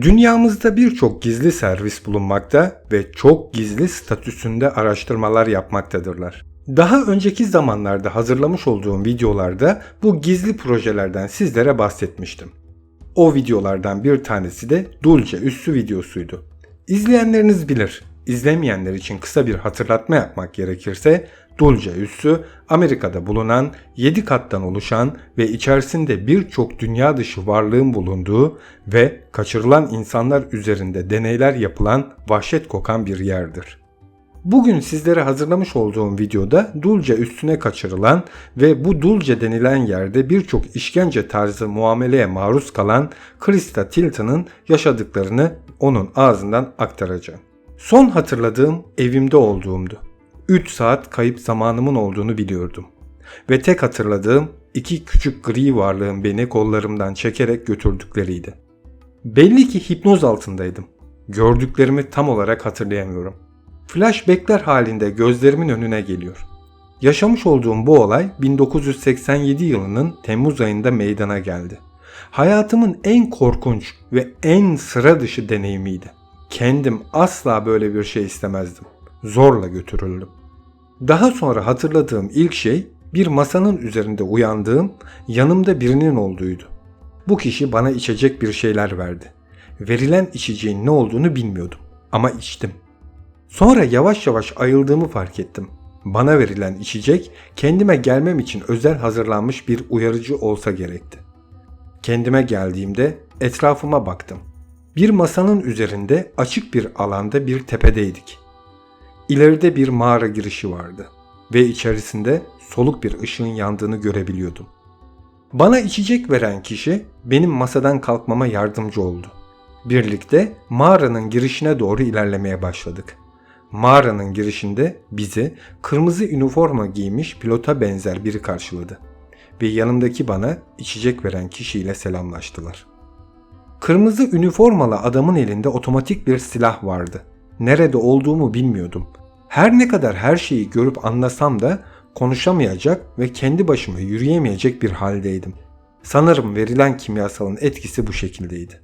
Dünyamızda birçok gizli servis bulunmakta ve çok gizli statüsünde araştırmalar yapmaktadırlar. Daha önceki zamanlarda hazırlamış olduğum videolarda bu gizli projelerden sizlere bahsetmiştim. O videolardan bir tanesi de Dulce üssü videosuydu. İzleyenleriniz bilir. İzlemeyenler için kısa bir hatırlatma yapmak gerekirse Dulce üssü Amerika'da bulunan 7 kattan oluşan ve içerisinde birçok dünya dışı varlığın bulunduğu ve kaçırılan insanlar üzerinde deneyler yapılan vahşet kokan bir yerdir. Bugün sizlere hazırlamış olduğum videoda Dulce üstüne kaçırılan ve bu Dulce denilen yerde birçok işkence tarzı muameleye maruz kalan Krista Tilton'ın yaşadıklarını onun ağzından aktaracağım. Son hatırladığım evimde olduğumdu. 3 saat kayıp zamanımın olduğunu biliyordum. Ve tek hatırladığım iki küçük gri varlığın beni kollarımdan çekerek götürdükleriydi. Belli ki hipnoz altındaydım. Gördüklerimi tam olarak hatırlayamıyorum. Flashbackler halinde gözlerimin önüne geliyor. Yaşamış olduğum bu olay 1987 yılının Temmuz ayında meydana geldi. Hayatımın en korkunç ve en sıra dışı deneyimiydi. Kendim asla böyle bir şey istemezdim. Zorla götürüldüm. Daha sonra hatırladığım ilk şey bir masanın üzerinde uyandığım yanımda birinin olduğuydu. Bu kişi bana içecek bir şeyler verdi. Verilen içeceğin ne olduğunu bilmiyordum ama içtim. Sonra yavaş yavaş ayıldığımı fark ettim. Bana verilen içecek kendime gelmem için özel hazırlanmış bir uyarıcı olsa gerekti. Kendime geldiğimde etrafıma baktım. Bir masanın üzerinde açık bir alanda bir tepedeydik. İleride bir mağara girişi vardı ve içerisinde soluk bir ışığın yandığını görebiliyordum. Bana içecek veren kişi benim masadan kalkmama yardımcı oldu. Birlikte mağaranın girişine doğru ilerlemeye başladık. Mağaranın girişinde bizi kırmızı üniforma giymiş pilota benzer biri karşıladı ve yanımdaki bana içecek veren kişiyle selamlaştılar. Kırmızı üniformalı adamın elinde otomatik bir silah vardı. Nerede olduğumu bilmiyordum. Her ne kadar her şeyi görüp anlasam da konuşamayacak ve kendi başıma yürüyemeyecek bir haldeydim. Sanırım verilen kimyasalın etkisi bu şekildeydi.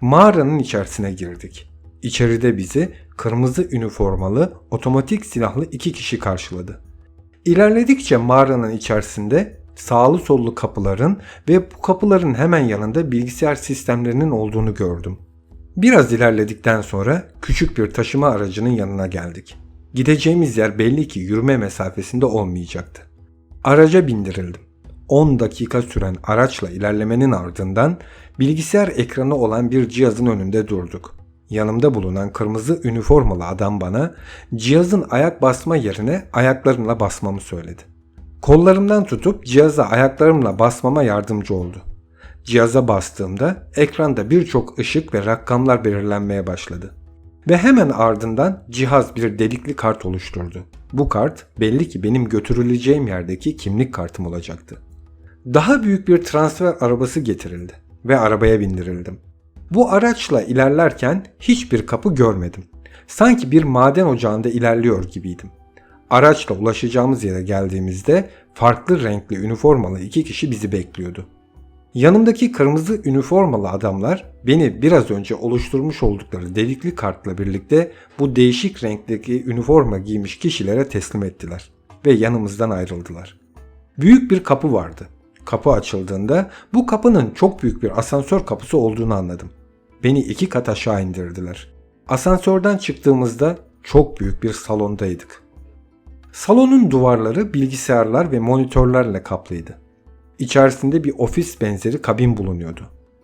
Mağaranın içerisine girdik. İçeride bizi kırmızı üniformalı otomatik silahlı iki kişi karşıladı. İlerledikçe mağaranın içerisinde sağlı sollu kapıların ve bu kapıların hemen yanında bilgisayar sistemlerinin olduğunu gördüm. Biraz ilerledikten sonra küçük bir taşıma aracının yanına geldik. Gideceğimiz yer belli ki yürüme mesafesinde olmayacaktı. Araca bindirildim. 10 dakika süren araçla ilerlemenin ardından bilgisayar ekranı olan bir cihazın önünde durduk. Yanımda bulunan kırmızı üniformalı adam bana cihazın ayak basma yerine ayaklarımla basmamı söyledi. Kollarımdan tutup cihaza ayaklarımla basmama yardımcı oldu. Cihaza bastığımda ekranda birçok ışık ve rakamlar belirlenmeye başladı. Ve hemen ardından cihaz bir delikli kart oluşturdu. Bu kart belli ki benim götürüleceğim yerdeki kimlik kartım olacaktı. Daha büyük bir transfer arabası getirildi ve arabaya bindirildim. Bu araçla ilerlerken hiçbir kapı görmedim. Sanki bir maden ocağında ilerliyor gibiydim. Araçla ulaşacağımız yere geldiğimizde farklı renkli üniformalı iki kişi bizi bekliyordu. Yanımdaki kırmızı üniformalı adamlar beni biraz önce oluşturmuş oldukları delikli kartla birlikte bu değişik renkteki üniforma giymiş kişilere teslim ettiler ve yanımızdan ayrıldılar. Büyük bir kapı vardı. Kapı açıldığında bu kapının çok büyük bir asansör kapısı olduğunu anladım. Beni iki kat aşağı indirdiler. Asansörden çıktığımızda çok büyük bir salondaydık. Salonun duvarları bilgisayarlar ve monitörlerle kaplıydı. İçerisinde bir ofis benzeri kabin bulunuyordu.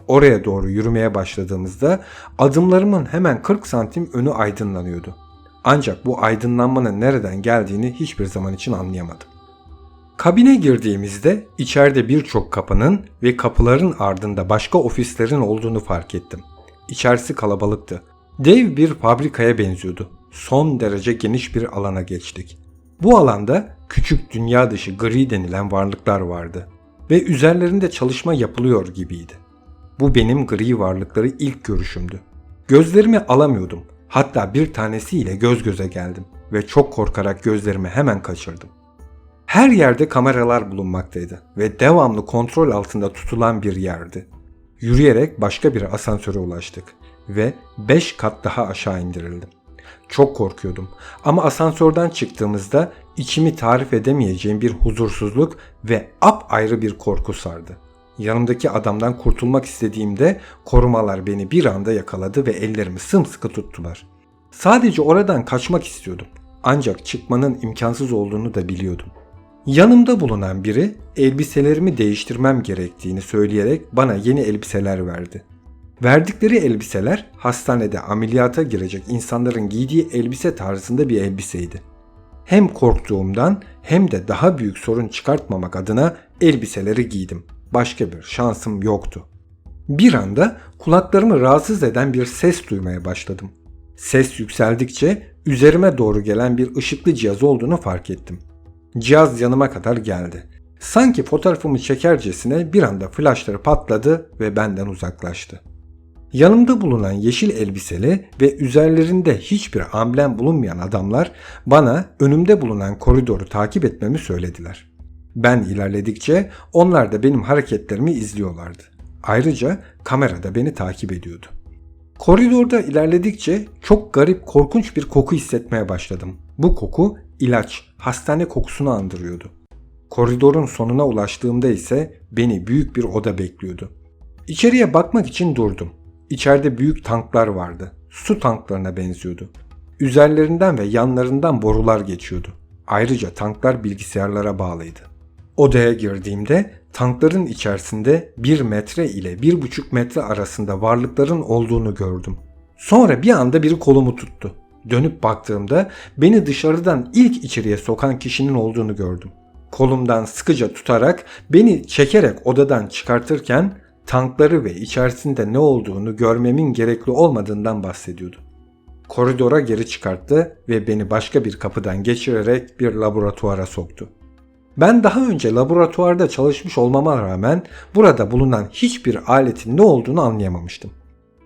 Oraya doğru yürümeye başladığımızda adımlarımın hemen 40 santim önü aydınlanıyordu. Ancak bu aydınlanmanın nereden geldiğini hiçbir zaman için anlayamadım. Kabine girdiğimizde içeride birçok kapının ve kapıların ardında başka ofislerin olduğunu fark ettim. İçerisi kalabalıktı. Dev bir fabrikaya benziyordu. Son derece geniş bir alana geçtik. Bu alanda küçük dünya dışı gri denilen varlıklar vardı ve üzerlerinde çalışma yapılıyor gibiydi. Bu benim gri varlıkları ilk görüşümdü. Gözlerimi alamıyordum. Hatta bir tanesiyle göz göze geldim ve çok korkarak gözlerimi hemen kaçırdım. Her yerde kameralar bulunmaktaydı ve devamlı kontrol altında tutulan bir yerdi. Yürüyerek başka bir asansöre ulaştık ve 5 kat daha aşağı indirildim. Çok korkuyordum ama asansörden çıktığımızda içimi tarif edemeyeceğim bir huzursuzluk ve ap ayrı bir korku sardı. Yanımdaki adamdan kurtulmak istediğimde korumalar beni bir anda yakaladı ve ellerimi sımsıkı tuttular. Sadece oradan kaçmak istiyordum. Ancak çıkmanın imkansız olduğunu da biliyordum. Yanımda bulunan biri elbiselerimi değiştirmem gerektiğini söyleyerek bana yeni elbiseler verdi. Verdikleri elbiseler hastanede ameliyata girecek insanların giydiği elbise tarzında bir elbiseydi. Hem korktuğumdan hem de daha büyük sorun çıkartmamak adına elbiseleri giydim. Başka bir şansım yoktu. Bir anda kulaklarımı rahatsız eden bir ses duymaya başladım. Ses yükseldikçe üzerime doğru gelen bir ışıklı cihaz olduğunu fark ettim. Cihaz yanıma kadar geldi. Sanki fotoğrafımı çekercesine bir anda flaşları patladı ve benden uzaklaştı. Yanımda bulunan yeşil elbiseli ve üzerlerinde hiçbir amblem bulunmayan adamlar bana önümde bulunan koridoru takip etmemi söylediler. Ben ilerledikçe onlar da benim hareketlerimi izliyorlardı. Ayrıca kamera da beni takip ediyordu. Koridorda ilerledikçe çok garip, korkunç bir koku hissetmeye başladım. Bu koku ilaç, hastane kokusunu andırıyordu. Koridorun sonuna ulaştığımda ise beni büyük bir oda bekliyordu. İçeriye bakmak için durdum. İçeride büyük tanklar vardı. Su tanklarına benziyordu. Üzerlerinden ve yanlarından borular geçiyordu. Ayrıca tanklar bilgisayarlara bağlıydı. Odaya girdiğimde tankların içerisinde 1 metre ile 1,5 metre arasında varlıkların olduğunu gördüm. Sonra bir anda biri kolumu tuttu. Dönüp baktığımda beni dışarıdan ilk içeriye sokan kişinin olduğunu gördüm. Kolumdan sıkıca tutarak beni çekerek odadan çıkartırken tankları ve içerisinde ne olduğunu görmemin gerekli olmadığından bahsediyordu. Koridora geri çıkarttı ve beni başka bir kapıdan geçirerek bir laboratuvara soktu. Ben daha önce laboratuvarda çalışmış olmama rağmen burada bulunan hiçbir aletin ne olduğunu anlayamamıştım.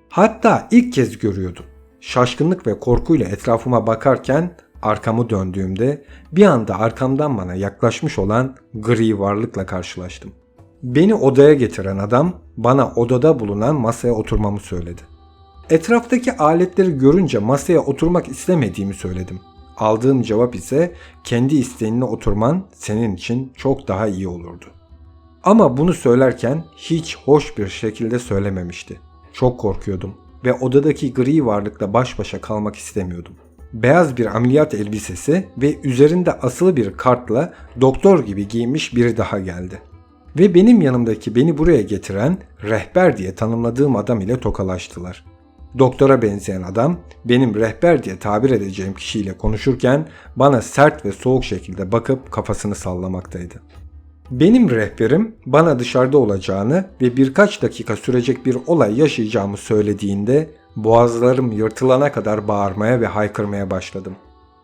Hatta ilk kez görüyordum. Şaşkınlık ve korkuyla etrafıma bakarken arkamı döndüğümde bir anda arkamdan bana yaklaşmış olan gri varlıkla karşılaştım. Beni odaya getiren adam bana odada bulunan masaya oturmamı söyledi. Etraftaki aletleri görünce masaya oturmak istemediğimi söyledim. Aldığım cevap ise kendi isteğinle oturman senin için çok daha iyi olurdu. Ama bunu söylerken hiç hoş bir şekilde söylememişti. Çok korkuyordum ve odadaki gri varlıkla baş başa kalmak istemiyordum. Beyaz bir ameliyat elbisesi ve üzerinde asılı bir kartla doktor gibi giyinmiş biri daha geldi. Ve benim yanımdaki beni buraya getiren rehber diye tanımladığım adam ile tokalaştılar. Doktora benzeyen adam benim rehber diye tabir edeceğim kişiyle konuşurken bana sert ve soğuk şekilde bakıp kafasını sallamaktaydı. Benim rehberim bana dışarıda olacağını ve birkaç dakika sürecek bir olay yaşayacağımı söylediğinde boğazlarım yırtılana kadar bağırmaya ve haykırmaya başladım.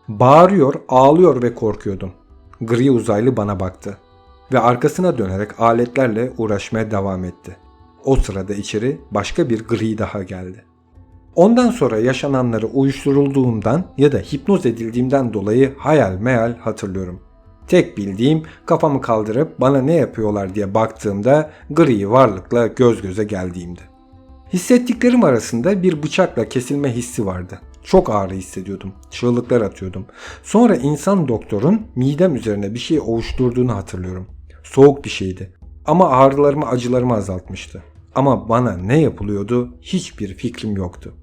Bağırıyor, ağlıyor ve korkuyordum. Gri uzaylı bana baktı ve arkasına dönerek aletlerle uğraşmaya devam etti. O sırada içeri başka bir gri daha geldi. Ondan sonra yaşananları uyuşturulduğumdan ya da hipnoz edildiğimden dolayı hayal meyal hatırlıyorum. Tek bildiğim kafamı kaldırıp bana ne yapıyorlar diye baktığımda gri varlıkla göz göze geldiğimdi. Hissettiklerim arasında bir bıçakla kesilme hissi vardı. Çok ağrı hissediyordum. Çığlıklar atıyordum. Sonra insan doktorun midem üzerine bir şey ovuşturduğunu hatırlıyorum. Soğuk bir şeydi. Ama ağrılarımı acılarımı azaltmıştı. Ama bana ne yapılıyordu hiçbir fikrim yoktu.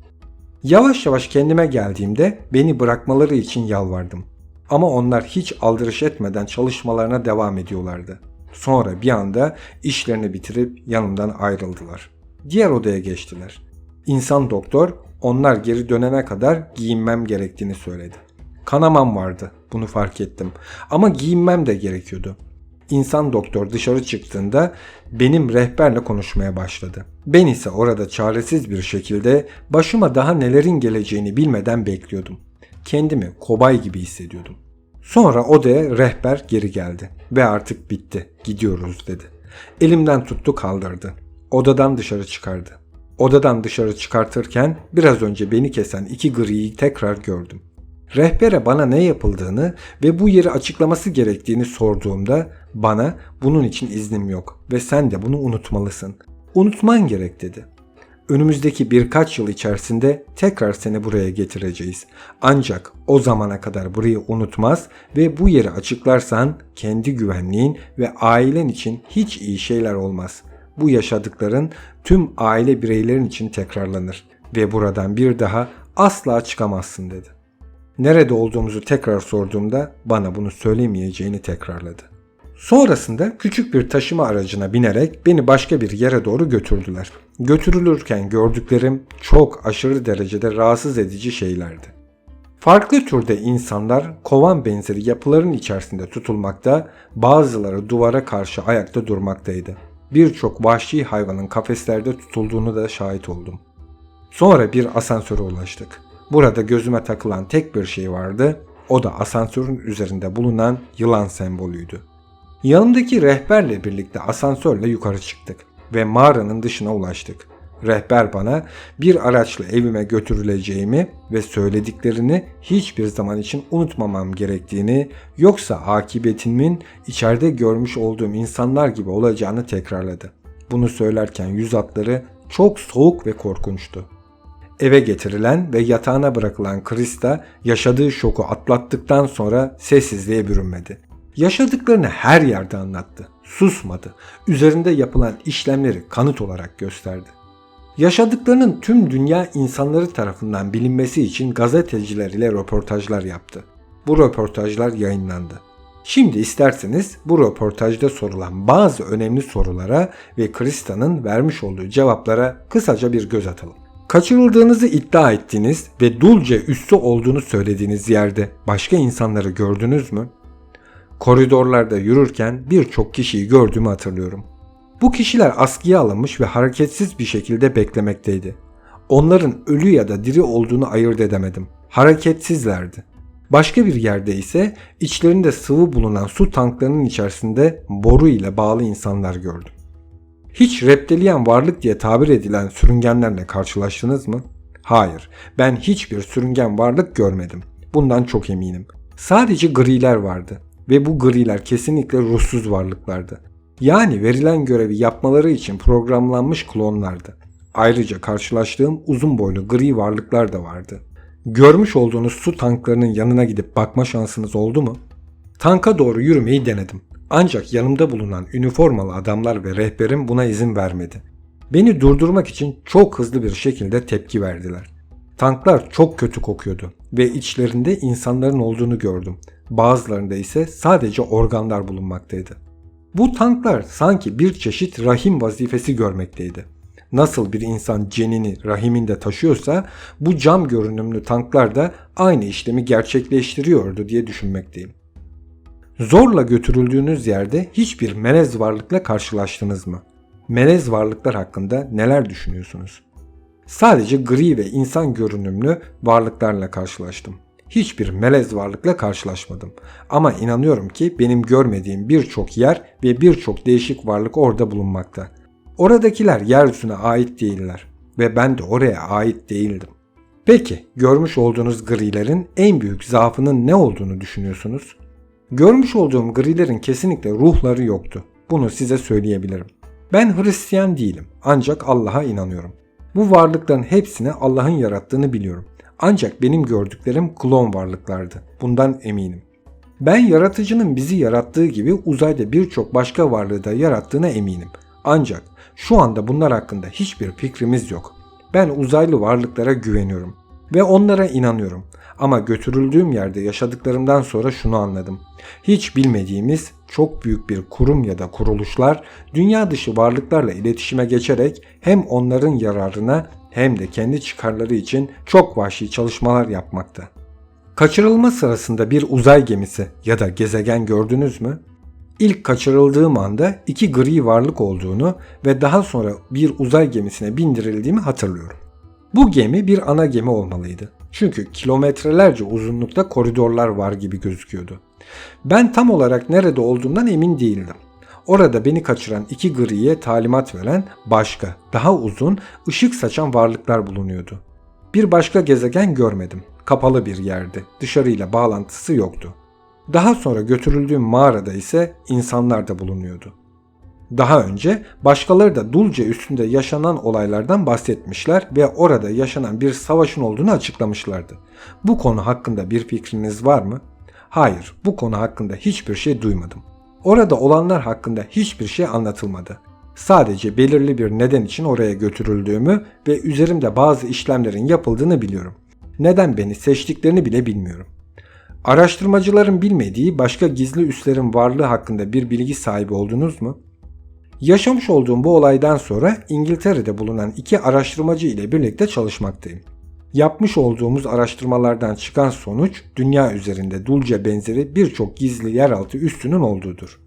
Yavaş yavaş kendime geldiğimde beni bırakmaları için yalvardım. Ama onlar hiç aldırış etmeden çalışmalarına devam ediyorlardı. Sonra bir anda işlerini bitirip yanımdan ayrıldılar. Diğer odaya geçtiler. İnsan doktor onlar geri dönene kadar giyinmem gerektiğini söyledi. Kanamam vardı. Bunu fark ettim. Ama giyinmem de gerekiyordu. İnsan doktor dışarı çıktığında benim rehberle konuşmaya başladı. Ben ise orada çaresiz bir şekilde başıma daha nelerin geleceğini bilmeden bekliyordum. Kendimi kobay gibi hissediyordum. Sonra odaya rehber geri geldi ve artık bitti. Gidiyoruz dedi. Elimden tuttu kaldırdı. Odadan dışarı çıkardı. Odadan dışarı çıkartırken biraz önce beni kesen iki griyi tekrar gördüm. Rehbere bana ne yapıldığını ve bu yeri açıklaması gerektiğini sorduğumda bana bunun için iznim yok ve sen de bunu unutmalısın. Unutman gerek dedi. Önümüzdeki birkaç yıl içerisinde tekrar seni buraya getireceğiz. Ancak o zamana kadar burayı unutmaz ve bu yeri açıklarsan kendi güvenliğin ve ailen için hiç iyi şeyler olmaz. Bu yaşadıkların tüm aile bireylerin için tekrarlanır ve buradan bir daha asla çıkamazsın dedi. Nerede olduğumuzu tekrar sorduğumda bana bunu söylemeyeceğini tekrarladı. Sonrasında küçük bir taşıma aracına binerek beni başka bir yere doğru götürdüler. Götürülürken gördüklerim çok aşırı derecede rahatsız edici şeylerdi. Farklı türde insanlar kovan benzeri yapıların içerisinde tutulmakta, bazıları duvara karşı ayakta durmaktaydı. Birçok vahşi hayvanın kafeslerde tutulduğunu da şahit oldum. Sonra bir asansöre ulaştık. Burada gözüme takılan tek bir şey vardı. O da asansörün üzerinde bulunan yılan sembolüydü. Yanımdaki rehberle birlikte asansörle yukarı çıktık ve mağaranın dışına ulaştık. Rehber bana bir araçla evime götürüleceğimi ve söylediklerini hiçbir zaman için unutmamam gerektiğini yoksa akıbetimin içeride görmüş olduğum insanlar gibi olacağını tekrarladı. Bunu söylerken yüz hatları çok soğuk ve korkunçtu. Eve getirilen ve yatağına bırakılan Krista yaşadığı şoku atlattıktan sonra sessizliğe bürünmedi. Yaşadıklarını her yerde anlattı. Susmadı. Üzerinde yapılan işlemleri kanıt olarak gösterdi. Yaşadıklarının tüm dünya insanları tarafından bilinmesi için gazeteciler ile röportajlar yaptı. Bu röportajlar yayınlandı. Şimdi isterseniz bu röportajda sorulan bazı önemli sorulara ve Krista'nın vermiş olduğu cevaplara kısaca bir göz atalım. Kaçırıldığınızı iddia ettiğiniz ve dulce üssü olduğunu söylediğiniz yerde başka insanları gördünüz mü? Koridorlarda yürürken birçok kişiyi gördüğümü hatırlıyorum. Bu kişiler askıya alınmış ve hareketsiz bir şekilde beklemekteydi. Onların ölü ya da diri olduğunu ayırt edemedim. Hareketsizlerdi. Başka bir yerde ise içlerinde sıvı bulunan su tanklarının içerisinde boru ile bağlı insanlar gördüm. Hiç reptilian varlık diye tabir edilen sürüngenlerle karşılaştınız mı? Hayır, ben hiçbir sürüngen varlık görmedim. Bundan çok eminim. Sadece griler vardı ve bu griler kesinlikle ruhsuz varlıklardı. Yani verilen görevi yapmaları için programlanmış klonlardı. Ayrıca karşılaştığım uzun boylu gri varlıklar da vardı. Görmüş olduğunuz su tanklarının yanına gidip bakma şansınız oldu mu? Tanka doğru yürümeyi denedim. Ancak yanımda bulunan üniformalı adamlar ve rehberim buna izin vermedi. Beni durdurmak için çok hızlı bir şekilde tepki verdiler. Tanklar çok kötü kokuyordu ve içlerinde insanların olduğunu gördüm. Bazılarında ise sadece organlar bulunmaktaydı. Bu tanklar sanki bir çeşit rahim vazifesi görmekteydi. Nasıl bir insan cenini rahiminde taşıyorsa bu cam görünümlü tanklar da aynı işlemi gerçekleştiriyordu diye düşünmekteyim. Zorla götürüldüğünüz yerde hiçbir melez varlıkla karşılaştınız mı? Melez varlıklar hakkında neler düşünüyorsunuz? Sadece gri ve insan görünümlü varlıklarla karşılaştım. Hiçbir melez varlıkla karşılaşmadım. Ama inanıyorum ki benim görmediğim birçok yer ve birçok değişik varlık orada bulunmakta. Oradakiler yeryüzüne ait değiller ve ben de oraya ait değildim. Peki görmüş olduğunuz grilerin en büyük zaafının ne olduğunu düşünüyorsunuz? Görmüş olduğum grilerin kesinlikle ruhları yoktu. Bunu size söyleyebilirim. Ben Hristiyan değilim ancak Allah'a inanıyorum. Bu varlıkların hepsini Allah'ın yarattığını biliyorum. Ancak benim gördüklerim klon varlıklardı. Bundan eminim. Ben yaratıcının bizi yarattığı gibi uzayda birçok başka varlığı da yarattığına eminim. Ancak şu anda bunlar hakkında hiçbir fikrimiz yok. Ben uzaylı varlıklara güveniyorum ve onlara inanıyorum. Ama götürüldüğüm yerde yaşadıklarımdan sonra şunu anladım. Hiç bilmediğimiz çok büyük bir kurum ya da kuruluşlar dünya dışı varlıklarla iletişime geçerek hem onların yararına hem de kendi çıkarları için çok vahşi çalışmalar yapmakta. Kaçırılma sırasında bir uzay gemisi ya da gezegen gördünüz mü? İlk kaçırıldığım anda iki gri varlık olduğunu ve daha sonra bir uzay gemisine bindirildiğimi hatırlıyorum. Bu gemi bir ana gemi olmalıydı. Çünkü kilometrelerce uzunlukta koridorlar var gibi gözüküyordu. Ben tam olarak nerede olduğumdan emin değildim. Orada beni kaçıran iki griye talimat veren başka, daha uzun, ışık saçan varlıklar bulunuyordu. Bir başka gezegen görmedim. Kapalı bir yerdi. Dışarıyla bağlantısı yoktu. Daha sonra götürüldüğüm mağarada ise insanlar da bulunuyordu. Daha önce başkaları da Dulce üstünde yaşanan olaylardan bahsetmişler ve orada yaşanan bir savaşın olduğunu açıklamışlardı. Bu konu hakkında bir fikriniz var mı? Hayır, bu konu hakkında hiçbir şey duymadım. Orada olanlar hakkında hiçbir şey anlatılmadı. Sadece belirli bir neden için oraya götürüldüğümü ve üzerimde bazı işlemlerin yapıldığını biliyorum. Neden beni seçtiklerini bile bilmiyorum. Araştırmacıların bilmediği başka gizli üslerin varlığı hakkında bir bilgi sahibi oldunuz mu? Yaşamış olduğum bu olaydan sonra İngiltere'de bulunan iki araştırmacı ile birlikte çalışmaktayım. Yapmış olduğumuz araştırmalardan çıkan sonuç dünya üzerinde Dulce benzeri birçok gizli yeraltı üssünün olduğudur.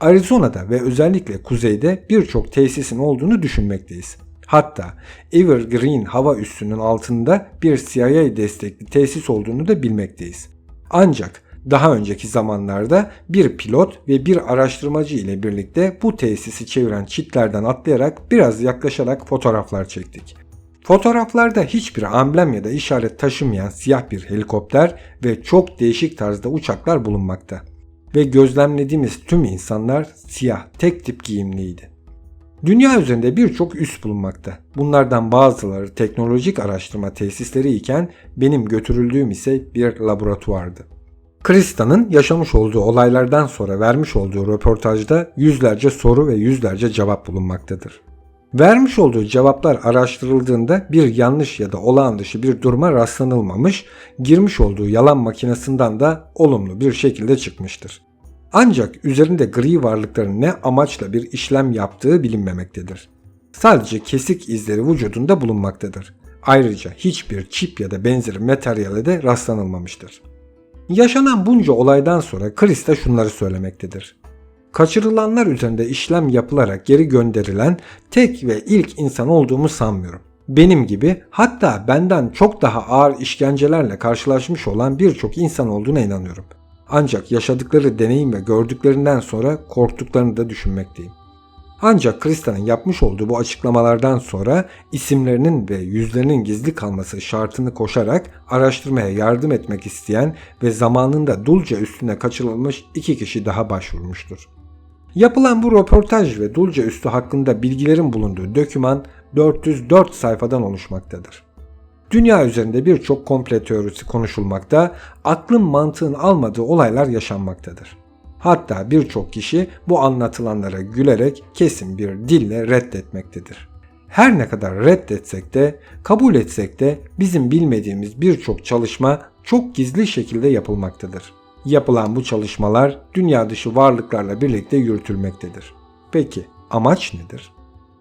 Arizona'da ve özellikle kuzeyde birçok tesisin olduğunu düşünmekteyiz. Hatta Evergreen hava üssünün altında bir CIA destekli tesis olduğunu da bilmekteyiz. Ancak daha önceki zamanlarda bir pilot ve bir araştırmacı ile birlikte bu tesisi çeviren çitlerden atlayarak biraz yaklaşarak fotoğraflar çektik. Fotoğraflarda hiçbir amblem ya da işaret taşımayan siyah bir helikopter ve çok değişik tarzda uçaklar bulunmakta. Ve gözlemlediğimiz tüm insanlar siyah tek tip giyimliydi. Dünya üzerinde birçok üs bulunmakta. Bunlardan bazıları teknolojik araştırma tesisleri iken benim götürüldüğüm ise bir laboratuvardı. Krista'nın yaşamış olduğu olaylardan sonra vermiş olduğu röportajda yüzlerce soru ve yüzlerce cevap bulunmaktadır. Vermiş olduğu cevaplar araştırıldığında bir yanlış ya da olağan dışı bir duruma rastlanılmamış, girmiş olduğu yalan makinesinden de olumlu bir şekilde çıkmıştır. Ancak üzerinde gri varlıkların ne amaçla bir işlem yaptığı bilinmemektedir. Sadece kesik izleri vücudunda bulunmaktadır. Ayrıca hiçbir çip ya da benzeri materyale de rastlanılmamıştır. Yaşanan bunca olaydan sonra Krista şunları söylemektedir. Kaçırılanlar üzerinde işlem yapılarak geri gönderilen tek ve ilk insan olduğumu sanmıyorum. Benim gibi hatta benden çok daha ağır işkencelerle karşılaşmış olan birçok insan olduğuna inanıyorum. Ancak yaşadıkları deneyim ve gördüklerinden sonra korktuklarını da düşünmekteyim. Ancak Krista'nın yapmış olduğu bu açıklamalardan sonra isimlerinin ve yüzlerinin gizli kalması şartını koşarak araştırmaya yardım etmek isteyen ve zamanında Dulce üstüne kaçırılmış iki kişi daha başvurmuştur. Yapılan bu röportaj ve Dulce üstü hakkında bilgilerin bulunduğu döküman 404 sayfadan oluşmaktadır. Dünya üzerinde birçok komple teorisi konuşulmakta, aklın mantığın almadığı olaylar yaşanmaktadır. Hatta birçok kişi bu anlatılanlara gülerek kesin bir dille reddetmektedir. Her ne kadar reddetsek de, kabul etsek de bizim bilmediğimiz birçok çalışma çok gizli şekilde yapılmaktadır. Yapılan bu çalışmalar dünya dışı varlıklarla birlikte yürütülmektedir. Peki amaç nedir?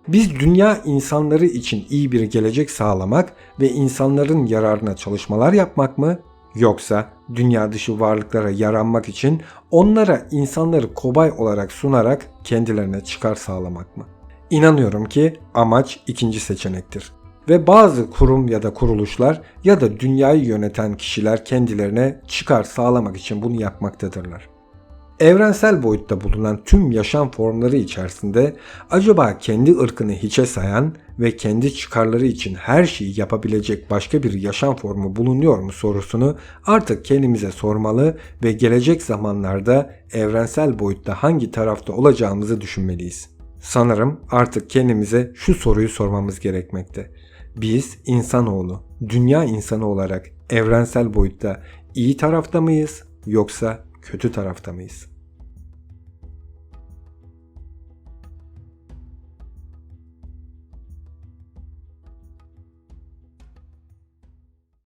Biz dünya insanları için iyi bir gelecek sağlamak ve insanların yararına çalışmalar yapmak mı Yoksa dünya dışı varlıklara yaranmak için onlara insanları kobay olarak sunarak kendilerine çıkar sağlamak mı? İnanıyorum ki amaç ikinci seçenektir. Ve bazı kurum ya da kuruluşlar ya da dünyayı yöneten kişiler kendilerine çıkar sağlamak için bunu yapmaktadırlar evrensel boyutta bulunan tüm yaşam formları içerisinde acaba kendi ırkını hiçe sayan ve kendi çıkarları için her şeyi yapabilecek başka bir yaşam formu bulunuyor mu sorusunu artık kendimize sormalı ve gelecek zamanlarda evrensel boyutta hangi tarafta olacağımızı düşünmeliyiz. Sanırım artık kendimize şu soruyu sormamız gerekmekte. Biz insanoğlu, dünya insanı olarak evrensel boyutta iyi tarafta mıyız yoksa kötü tarafta mıyız?